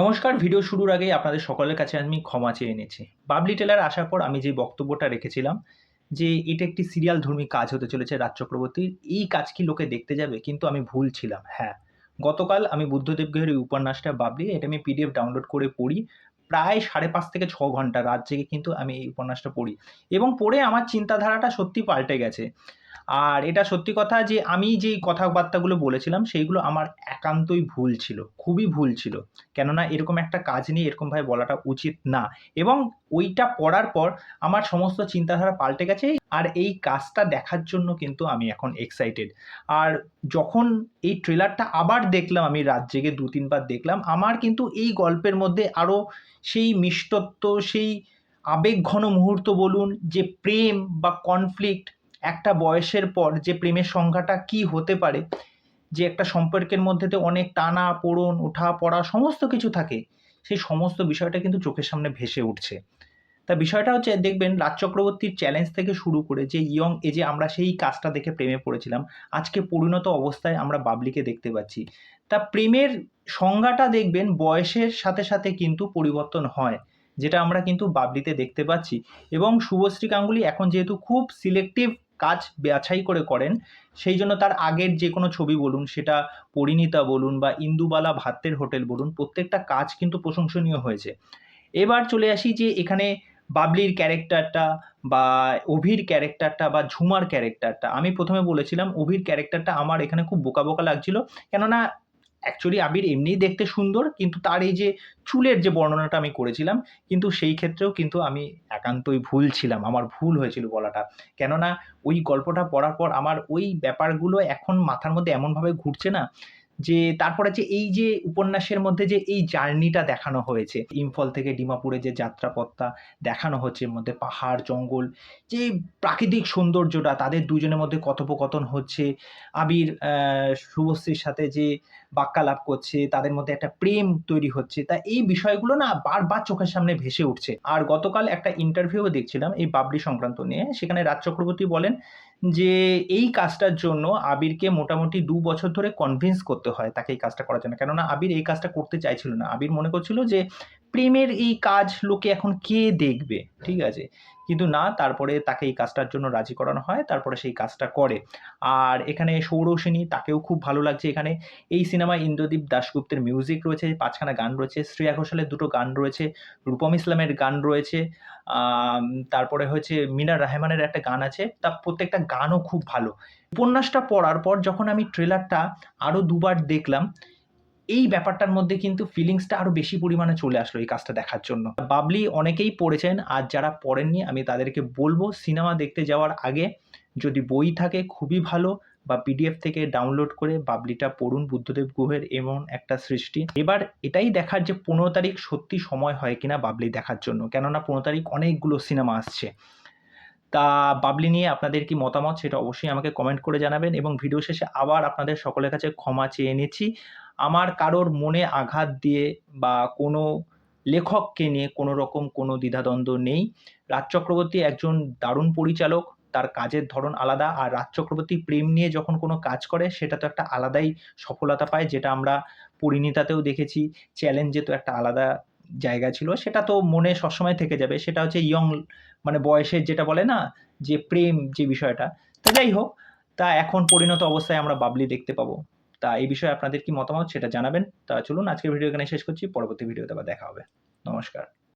নমস্কার, ভিডিও শুরুর আগেই আপনাদের সকলের কাছে আমি ক্ষমা চেয়ে এনেছি বাবলি টেলার আসার পর আমি যে বক্তব্যটা রেখেছিলাম, যে এটা একটি সিরিয়াল ধর্মী কাজ হতে চলেছে রাজ চক্রবর্তীর এই কাজ কি লোকে দেখতে যাবে কিন্তু আমি ভুল ছিলাম হ্যাঁ। গতকাল আমি বুদ্ধদেব গুহের এই উপন্যাসটা বাবলি, এটা আমি পিডিএফ ডাউনলোড করে পড়ি, প্রায় সাড়ে পাঁচ থেকে ছ ঘণ্টা রাত জেগে কিন্তু আমি এই উপন্যাসটা পড়ি। এবং পড়ে আমার চিন্তাধারাটা সত্যি পাল্টে গেছে। আর এটা সত্যি কথা যে আমি যেই কথাবার্তাগুলো বলেছিলাম, সেইগুলো আমার একান্তই ভুল ছিল, খুবই ভুল ছিল। কেননা এরকম একটা কাজ নিয়ে এরকমভাবে বলাটা উচিত না। এবং ওইটা পড়ার পর আমার সমস্ত চিন্তাধারা পাল্টে গেছে আর এই কাজটা দেখার জন্য কিন্তু আমি এখন এক্সাইটেড আর যখন এই ট্রেলারটা আবার দেখলাম, আমি রাত জেগে দু তিনবার দেখলাম, আমার কিন্তু এই গল্পের মধ্যে আরও সেই মিষ্টত্ব, সেই আবেগঘন মুহূর্ত বলুন, যে প্রেম বা কনফ্লিক্ট একটা বয়সের পর যে প্রেমের সংখ্যাটা কি হতে পারে, যে একটা সম্পর্কের মধ্যে তো অনেক টানা, পোড়ন ওঠা পড়া সমস্ত কিছু থাকে, সেই সমস্ত বিষয়টা কিন্তু চোখের সামনে ভেসে উঠছে। তা বিষয়টা হচ্ছে, দেখবেন রাজ চক্রবর্তীর চ্যালেঞ্জ থেকে শুরু করে যে ইয়ং এজে আমরা সেই কাজটা দেখে প্রেমে পড়েছিলাম, আজকে পরিণত অবস্থায় আমরা বাবলিকে দেখতে পাচ্ছি। তা প্রেমের সংজ্ঞাটা দেখবেন বয়সের সাথে সাথে কিন্তু পরিবর্তন হয়, যেটা আমরা কিন্তু বাবলিতে দেখতে পাচ্ছি। এবং শুভশ্রী গাঙ্গুলি এখন যেহেতু খুব সিলেক্টিভ কাজ বাছাই করে করেন, সেই জন্য তার আগের যে কোনো ছবি বলুন, সেটা পরিণীতা বলুন বা ইন্দুবালা ভাতের হোটেল বলুন, প্রত্যেকটা কাজ কিন্তু প্রশংসনীয় হয়েছে। এবার চলে আসি যে এখানে বাবলির ক্যারেক্টারটা বা অভির ক্যারেক্টারটা বা ঝুমার ক্যারেক্টারটা। আমি প্রথমে বলেছিলাম, অভির ক্যারেক্টারটা আমার এখানে খুব বোকা বোকা লাগছিল। কেননা অ্যাকচুয়ালি আবির এমনিই দেখতে সুন্দর, কিন্তু তার এই যে চুলের যে বর্ণনাটা আমি করেছিলাম, কিন্তু সেই ক্ষেত্রেও কিন্তু আমি একান্তই ভুল ছিলাম, আমার ভুল হয়েছিল বলাটা। কেননা, ওই গল্পটা পড়ার পর আমার ওই ব্যাপারগুলো এখন মাথার মধ্যে এমনভাবে ঘুরছে না যে তারপরে যে এই যে উপন্যাসের মধ্যে যে এই জার্নিটা দেখানো হয়েছে, ইম্ফল থেকে ডিমাপুরে যে যাত্রাপথটা দেখানো হচ্ছে, এর মধ্যে পাহাড়, জঙ্গল, যে প্রাকৃতিক সৌন্দর্যটা, তাদের দুজনের মধ্যে কথোপকথন হচ্ছে, আবির শুভশ্রীর সাথে যে বাক্যালাপ করছে, তাদের মধ্যে একটা প্রেম তৈরি হচ্ছে, তা এই বিষয়গুলো না বারবার চোখের সামনে ভেসে উঠছে। আর গতকাল একটা ইন্টারভিউ দেখছিলাম, এই বাবলি সংক্রান্ত নিয়ে, সেখানে রাজ চক্রবর্তী বলেন যে এই কাজটার জন্য আবিরকে মোটামুটি দু বছর ধরে কনভিন্স করতে হয় তাকে এই কাজটা করার জন্য। কেননা আবির এই কাজটা করতে চাইছিল না। আবির মনে করছিল যে প্রেমের এই কাজ লোকে এখন কে দেখবে? ঠিক আছে? কিন্তু না, তারপরে তাকে এই কাজটার জন্য রাজি করানো হয়, তারপরে সেই কাজটা করে। আর এখানে সৌরসেনী, তাকেও খুব ভালো লাগছে এখানে। এই সিনেমায় ইন্দ্রদীপ দাশগুপ্তের মিউজিক রয়েছে, পাঁচখানা গান রয়েছে, শ্রেয়া ঘোষালের দুটো গান রয়েছে, রূপম ইসলামের গান রয়েছে তারপরে হচ্ছে মিনার রহমানের একটা গান আছে, তা প্রত্যেকটা গানও খুব ভালো। উপন্যাসটা পড়ার পর যখন আমি ট্রেলারটা আরও দুবার দেখলাম এই ব্যাপারটার মধ্যে কিন্তু ফিলিংসটা আরও বেশি পরিমাণে চলে আসলো এই কাজটা দেখার জন্য। বাবলি অনেকেই পড়েছেন, আর যারা পড়েননি, আমি তাদেরকে বলব সিনেমা দেখতে যাওয়ার আগে যদি বই থাকে, খুবই ভালো, বা পিডিএফ থেকে ডাউনলোড করে বাবলিটা পড়ুন বুদ্ধদেব গুহের এমন একটা সৃষ্টি। এবার এটাই দেখার যে পনেরো তারিখ সত্যি সময় হয় কিনা বাবলি দেখার জন্য, কেননা পনেরো তারিখ অনেকগুলো সিনেমা আসছে। তা বাবলি নিয়ে আপনাদের কি মতামত, সেটা অবশ্যই আমাকে কমেন্ট করে জানাবেন, এবং ভিডিও শেষে আবার আপনাদের সকলের কাছে ক্ষমা চেয়ে নিচ্ছি। আমার কারোর মনে আঘাত দিয়ে বা কোনো লেখককে নিয়ে কোনো রকম কোনো দ্বিধাদ্বন্দ্ব নেই। রাজ চক্রবর্তী একজন দারুণ পরিচালক, তার কাজের ধরন আলাদা আর রাজ চক্রবর্তী প্রেম নিয়ে যখন কোনো কাজ করে, সেটা তো একটা আলাদাই সফলতা পায়, যেটা আমরা পরিণীতাতেও দেখেছি। চ্যালেঞ্জে তো একটা আলাদা জায়গা ছিল, সেটা তো মনে সবসময় থেকে যাবে। সেটা হচ্ছে ইয়ং মানে বয়সের যেটা বলে না, যে প্রেম যে বিষয়টা। তা যাই হোক, তা এখন পরিণত অবস্থায় আমরা বাবলি দেখতে পাবো। তা এই বিষয়ে আপনাদের কি মতামত সেটা জানাবেন। তা চলুন, আজকের ভিডিও এখানে শেষ করছি। পরবর্তী ভিডিওতে আবার দেখা হবে। নমস্কার।